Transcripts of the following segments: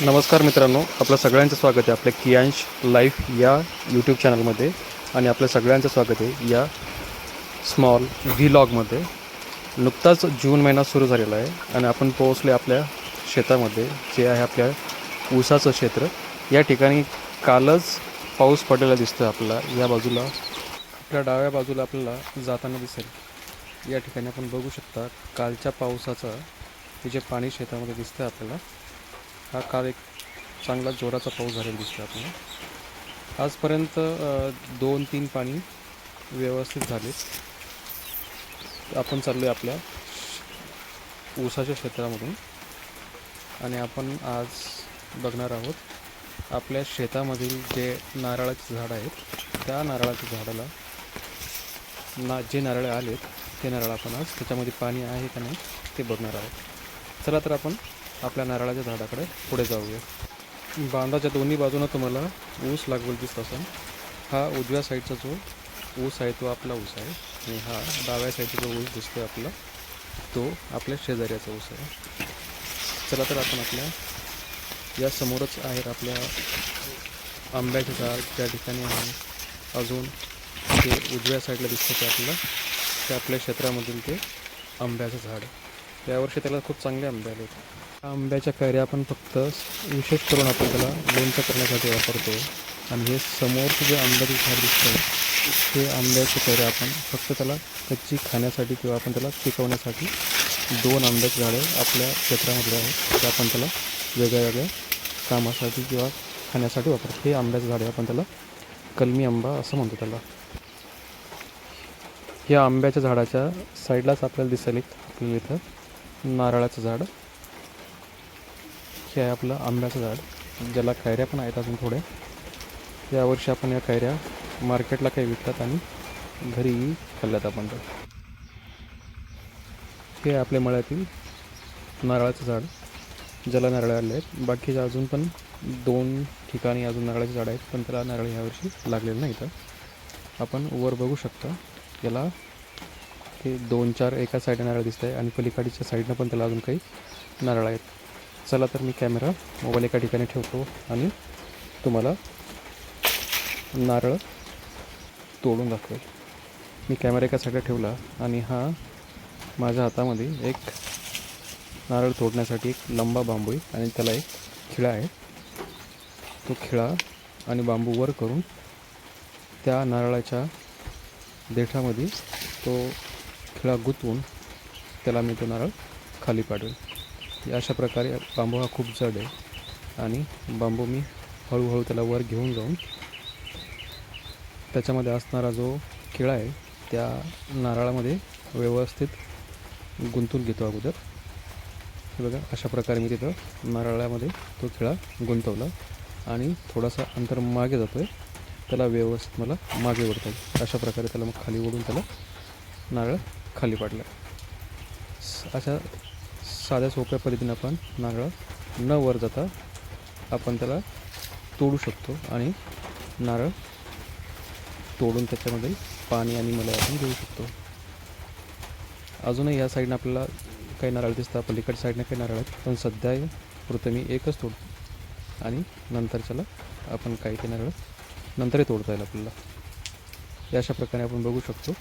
नमस्कार मित्रांनो आपलं सगळ्यांचं स्वागत आहे आपल्या कियांश लाईफ या यूट्यूब चॅनलमध्ये आणि आपल्या सगळ्यांचं स्वागत आहे या स्मॉल व्लॉगमध्ये नुकताच जून महिना सुरू झालेला आहे आणि आपण पोहोचले आपल्या शेतामध्ये जे आहे आपल्या ऊसाचं क्षेत्र. या ठिकाणी कालच पाऊस पडलेला दिसतो आपल्याला. या बाजूला आपल्या डाव्या बाजूला आपल्याला जाताना दिसेल. या ठिकाणी आपण बघू शकता कालच्या पावसाचं हे जे पाणी शेतामध्ये दिसतं आपल्याला हा काल एक चांगला जोराचा पाऊस झालेला दिसतो आपल्याला. आजपर्यंत दोन तीन पाणी व्यवस्थित झाले. आपण चाललो आहे आपल्या ऊसाच्या क्षेत्रामधून. आणि आपण आज बघणार आहोत आपल्या शेतामधील जे नारळाचे झाड आहेत त्या नारळाच्या झाडाला ना जे नारळ आलेत ते नारळ आपण आज त्याच्यामध्ये पाणी आहे का नाही ते बघणार आहोत. चला तर आपण आपल्या नारळाच्या झाडाकडे पुढे जाऊया. बांधाच्या दोन्ही बाजूनं तुम्हाला ऊस लागवड दिसत असेल. हा उजव्या साईडचा जो ऊस आहे तो आपला ऊस आहे. आणि हा डाव्या साईडचा जो ऊस दिसतो आहे आपला तो आपल्या शेजाऱ्याचा ऊस आहे. चला तर आपण आपल्या या समोरच आहेत आपल्या आंब्याचे झाड. त्या ठिकाणी आहे. अजून ते उजव्या साईडला दिसतं ते आपलं. ते आपल्या क्षेत्रामधील ते आंब्याचं झाड. यावर्षी त्याला खूप चांगले आंबे आले होते. आंब्याच्या कैऱ्या आपण फक्त विशेष करून आपण त्याला लोणचं करण्यासाठी वापरतो. आणि हे समोरचं जे आंब्याचं झाड दिसतं ते आंब्याचे कैऱ्या आपण फक्त त्याला कच्ची खाण्यासाठी किंवा आपण त्याला पिकवण्यासाठी दोन आंब्याची झाडं आपल्या क्षेत्रामध्ये आहेत ते आपण त्याला वेगळ्या वेगळ्या कामासाठी किंवा खाण्यासाठी वापरतो. हे आंब्याचं झाड आहे आपण त्याला कलमी आंबा असं म्हणतो त्याला. या आंब्याच्या झाडाच्या साईडलाच आपल्याला दिसेल एक आपल्याला इथं नारळाचं झाड हे आहे आपलं आंब्याचं झाड. ज्याला कैऱ्या पण आहेत अजून थोड्या यावर्षी आपण या कैऱ्या मार्केटला काही विकतात आणि घरी खाल्ल्यात आपण तर. हे आहे आपल्या मळ्यातील नारळाचं झाड. ज्याला नारळ आले आहेत. बाकीच्या अजून पण दोन ठिकाणी अजून नारळाचे झाड आहेत पण त्याला नारळ यावर्षी लागलेलं नाही तर आपण वर बघू शकता. याला ते दोन चार एका साईडने नारळ दिसत आहे आणि पलीकडच्या साईडनं पण त्याला अजून काही नारळ आहेत. चला तर मी कॅमेरा मोबाईल एका ठिकाणी ठेवतो आणि तुम्हाला नारळ तोडून दाखवेल. मी कॅमेरा एका साईडला ठेवला आणि हा माझ्या हातामध्ये एक नारळ तोडण्यासाठी एक लंबा बांबू आहे आणि त्याला एक खिळा आहे. तो खिळा आणि बांबू वर करून त्या नारळाच्या देठामध्ये तो खिळा गुंतवून त्याला मी तो नारळ खाली पाडवेल अशा प्रकारे बांबू हा खूप जड आहे. आणि बांबू मी हळूहळू त्याला वर घेऊन जाऊन त्याच्यामध्ये असणारा जो खिळा आहे त्या नारळामध्ये व्यवस्थित गुंतून घेतो अगोदर. हे बघा अशा प्रकारे मी तिथं नारळामध्ये तो खिळा गुंतवला आणि थोडासा अंतर मागे जातो आहे त्याला व्यवस्थित मला मागे ओढता येईल अशा प्रकारे त्याला मग खाली ओढून त्याला नारळ खाली पाडला. अशा साध्या सोप्या पद्धतीने आपण नारळ न वर जाता आपण त्याला तोडू शकतो आणि नारळ तोडून त्याच्यामध्ये पाणी आणि मला आपण घेऊ शकतो. अजूनही या साईडनं आपल्याला काही नारळ दिसतात पलीकडच्या साईडनं काही नारळ आहेत पण सध्या पुरतं मी एकच तोडतो आणि नंतरच्याला आपण काही ते नारळ नंतरही तोडता येईल आपल्याला. या अशा प्रकारे आपण बघू शकतो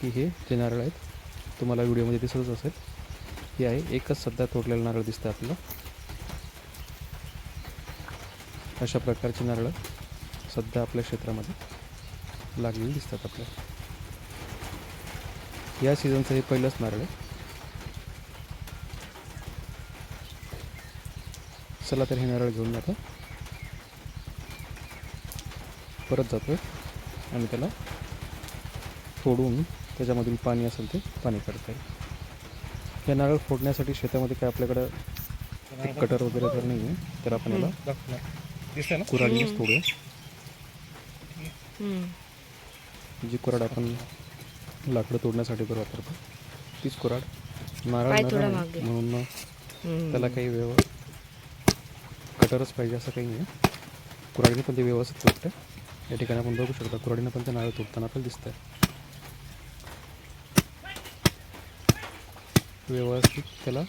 की हे जे नारळ आहेत तुम्हाला व्हिडिओमध्ये दिसतच असेल. हे आहे. एकच सध्या तोडलेलं नारळ दिसतं आपल्याला. अशा प्रकारची नारळं सध्या आपल्या क्षेत्रामध्ये लागलेली दिसतात आपल्याला. या सीझनचं हे पहिलंच नारळ आहे. चला तर हे नारळ घेऊन जातो परत जातो आणि त्याला फोडून त्याच्यामधून पाणी असेल ते पाणी काढता येईल हे नारळ फोडण्यासाठी शेतामध्ये काय आपल्याकडं ते कटर वगैरे तर नाही आहे तर आपण याला दिसतंय ना? कुऱ्हाडीनेच तोडूया हम्म. जी कुऱ्हाड आपण लाकडं तोडण्यासाठी तर वापरतो तीच कुऱ्हाड नारळ थोडा आहे. म्हणून. त्याला काही व्यव कटरच पाहिजे असं काही नाही कुऱ्हाडीने पण ते व्यवस्थित तुटतं या ठिकाणी आपण बघू शकता कुऱ्हाडीनं पण ते नारळ तुटताना आपल्याला दिसतंय. व्यवस्थित त्याला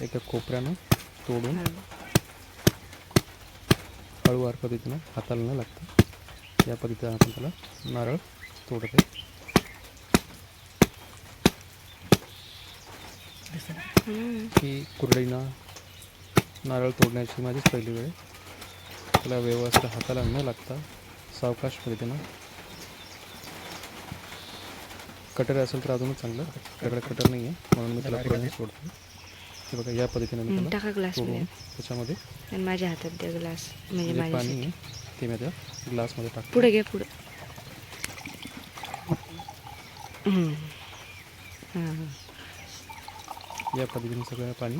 एका कोपऱ्यानं तोडून हा. हळूवार पद्धतीनं हाताला न लागतं या पद्धतीनं आपण त्याला नारळ तोडत आहे कुरडईनं नारळ तोडण्याची माझीच पहिली वेळ. त्याला व्यवस्थित हाताला न लागता सावकाश पद्धतीनं कटर असेल तर अजूनच चांगलं. कटर कटर नाही आहे म्हणून मी त्याला पुढे सोडतो. हे बघा या पद्धतीनं मी हम्म, टाका ग्लास त्याच्यामध्ये आणि माझ्या हातात द्या ग्लास म्हणजे पाणी माझ्या आहे ते मी त्या ग्लासमध्ये टाकतो. पुढे घ्या पुढे. हम्म. या पद्धतीने सगळं पाणी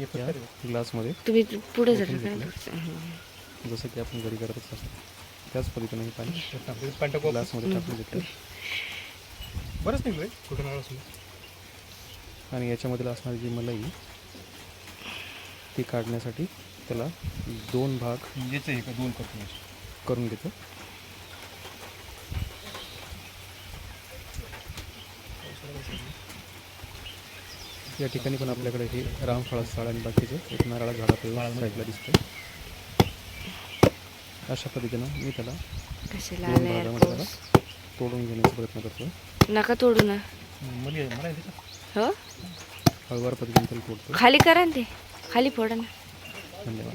या ग्लासमध्ये तुम्ही पुढे. हाँ. जसं की आपण घरी करतच असतो. त्याच पद्धतीने पाणी ग्लासमध्ये टाकून घेतलं. बरंच निघलोय. कुठं नारळ असून आणि याच्यामधील असणारी जी मलाई ती काढण्यासाठी त्याला दोन भाग याचं हे का दोन करतो करून घेतो. या ठिकाणी पण आपल्याकडे हे रामफळ स्थळ आणि बाकीचे एक नारळा झाड आपल्याला साईडला दिसतं अशा पद्धतीनं मी त्याला तोडून घेण्याचा प्रयत्न करतो नका तोडू ना. हो? हळूवार पद्धतीने तोडतो खाली करा ना ते. खाली फोडा ना. धन्यवाद.